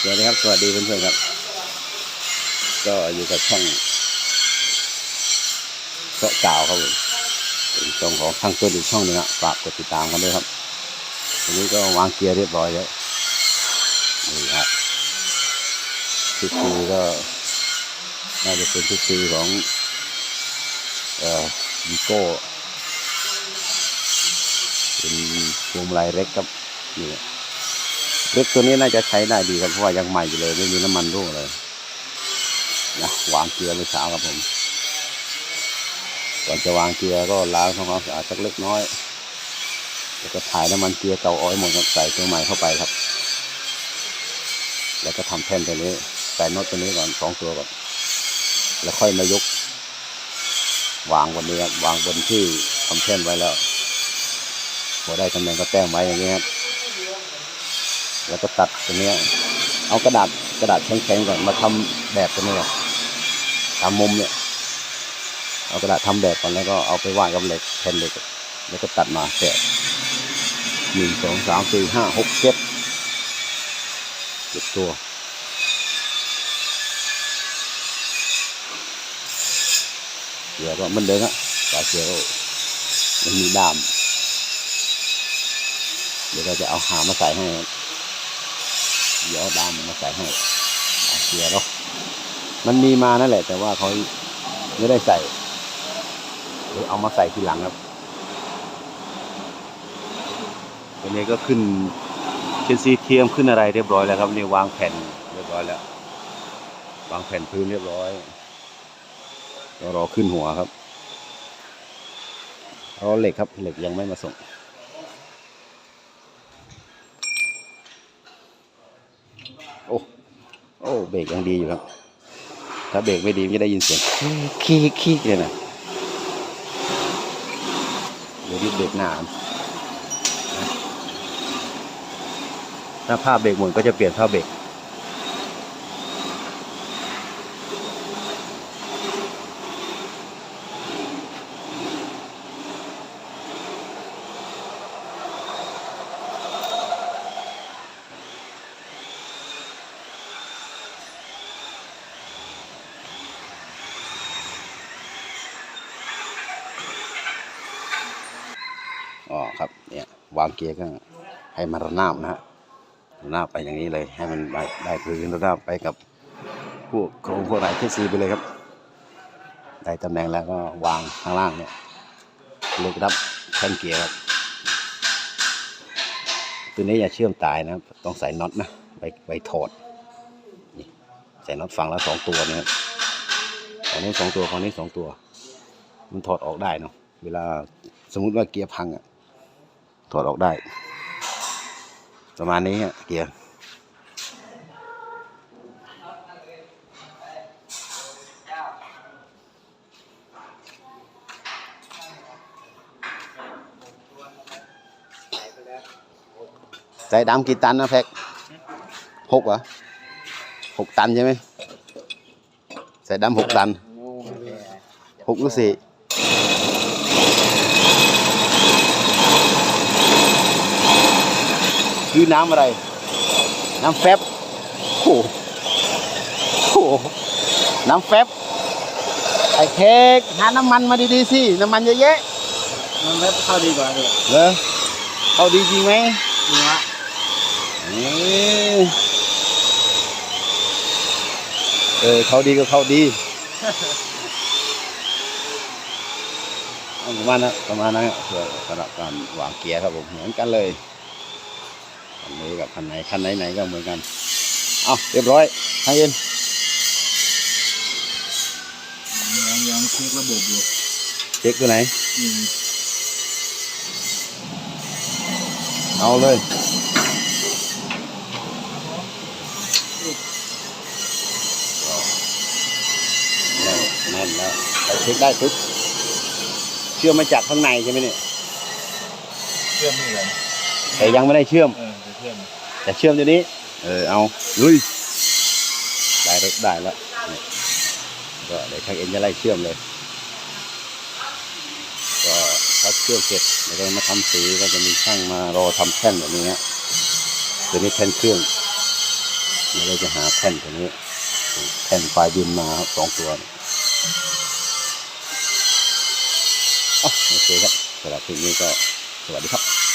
สวัสดีครับ สวัสดีเพื่อนๆครับ ก็อยู่กับช่องเกาะกาวครับผมเป็นช่องของทางตัวอีกช่องหนึงอะฝากกดติดตามกันด้วยครับวันนี้ก็วางเกียร์เรียบร้อยแล้วนี่ครับทุกซีก็น่าจะเป็นทุกซีของเอ่อวีโก้เป็นพวงมาลัยเล็กครับนี่ เล็กตัวนี้น่าจะใช้ได้ดีครับเพราะว่ายังใหม่อยู่เลยไม่มีน้ำมันรั่วเลยนะวางเกียร์เมื่อเช้าครับผม ก่อนจะวางเกียร์ก็ล้างทำความสะอาดสักเล็กน้อย แล้วก็ถ่ายน้ำมันเกียร์เก่าอ้อยหมดใส่ตัวใหม่เข้าไปครับ แล้วก็ทำแท่นตัวนี้ใส่น็อตตัวนี้ก่อนสองตัวก่อนแล้วค่อยมายก วางบนนี้ครับวางบนที่ทำแท่นไว้แล้วพอได้ตำแหน่งก็แต้มไว้อย่างนี้ครับ แล้วก็ตัดตัวนี้เอากระดาษกระดาษแข็งๆก่อนมาทำแบบตัวนี้ตามมุมเนี่ยเอากระดาษทำแบบก่อนแล้วก็เอาไปวางกับเหล็กแผ่นเหล็ก แล้วก็ตัดมาแกะหนึ่งสองสามสี่ห้าหกเจ็ดเจ็ดตัวเสือก็มันเดิมอะปลาเสือก็มันมีด้าม เดี๋ยวเราจะเอาหามาใส่ให้ เดี๋ยวเอาดามมาใส่ให้เอาเกียร์เนาะมันมีมานั่นแหละ แต่ว่าเขาไม่ได้ใส่เดี๋ยวเอามาใส่ทีหลังครับวันนี้ก็ขึ้นเชนซีเทียมขึ้นอะไรเรียบร้อยแล้วครับนี่วางแผ่นเรียบร้อยแล้ว วางแผ่นพื้นเรียบร้อยก็รอขึ้นหัวครับรอเหล็กครับเหล็กยังไม่มาส่ง โอ้โอ้เบรกยังดีอยู่ครับ ถ้าเบรกไม่ดีมันจะได้ยินเสียงคีกคีกเลยนะเดี๋ยวรีบเบรกหนามถ้าภาพเบรกหมดก็จะเปลี่ยนภาพเบรกอ๋อครับ เนี่ย วางเกียร์ก็ให้มันระนาบนะฮะระนาบไปอย่างนี้เลย ให้มันได้ได้พื้นระนาบไปกับพวกโครงพวกไรเทซีไปเลยครับ ได้ตำแหน่งแล้วก็วางข้างล่างเนี่ยเล็กรับแท่นเกียร์ครับ ตัวนี้อย่าเชื่อมตายนะ ต้องใส่น็อตนะไปไปถอดนี่ใส่น็อตฝั่งละสองตัวนะครับฝั่งนี้สองตัวฝั่งนี้สองตัว มันถอดออกได้เนาะเวลาสมมุติว่าเกียร์พังอะ ถอดออกได้ ประมาณนี้เกียร์ใจดำกี่ตันนะแพ็กหกเหรอหกตันใช่ไหมใส่ดำหกตันหกหรือสี่ คือน้ำอะไร น้ำแฟบโอ้โหโอ้โหน้ำแฟบไอ้เค้กหาน้ำมันมาดีๆสิ น้ำมันเยอะแยะมันไม่เข้าดีกว่าเลยเหรอเขาดีจริงไหมเนื้อนี่เออเขาดีก็เขาดีเอาประมาณนั้นประมาณนั้นครับเพื่อสำหรับการวางเกียร์ครับผมเหมือนกันเลย คันนี้กับคันไหนคันไหนไหนก็เหมือนกันเอาเรียบร้อยให้เย็นยังยังเช็คระบบอยู่เช็คตัวไหนอืมเอาเลยแน่นแน่นแล้วเราเช็คได้ปุ๊บเชื่อมมาจากข้างในใช่ไหมเนี่ยเชื่อมนี่เลยแต่ยังไม่ได้เชื่อม เออจะเชื่อมแต่เชื่อมตัวนี้ เออเอาลุยได้แล้วได้แล้วก็เดี๋ยวทางเอ็นจะไล่เชื่อมเลย ก็ถ้าเชื่อมเสร็จเดี๋ยวเรามาทำสีก็จะมีช่างมารอทำแท่นแบบนี้ฮะตัวนี้แท่นเครื่องเราเลยจะหาแท่นตัวนี้แท่นไฟบินมาสองตัวเนี่ยอะโอเคครับสำหรับคลิปนี้ก็สวัสดีครับ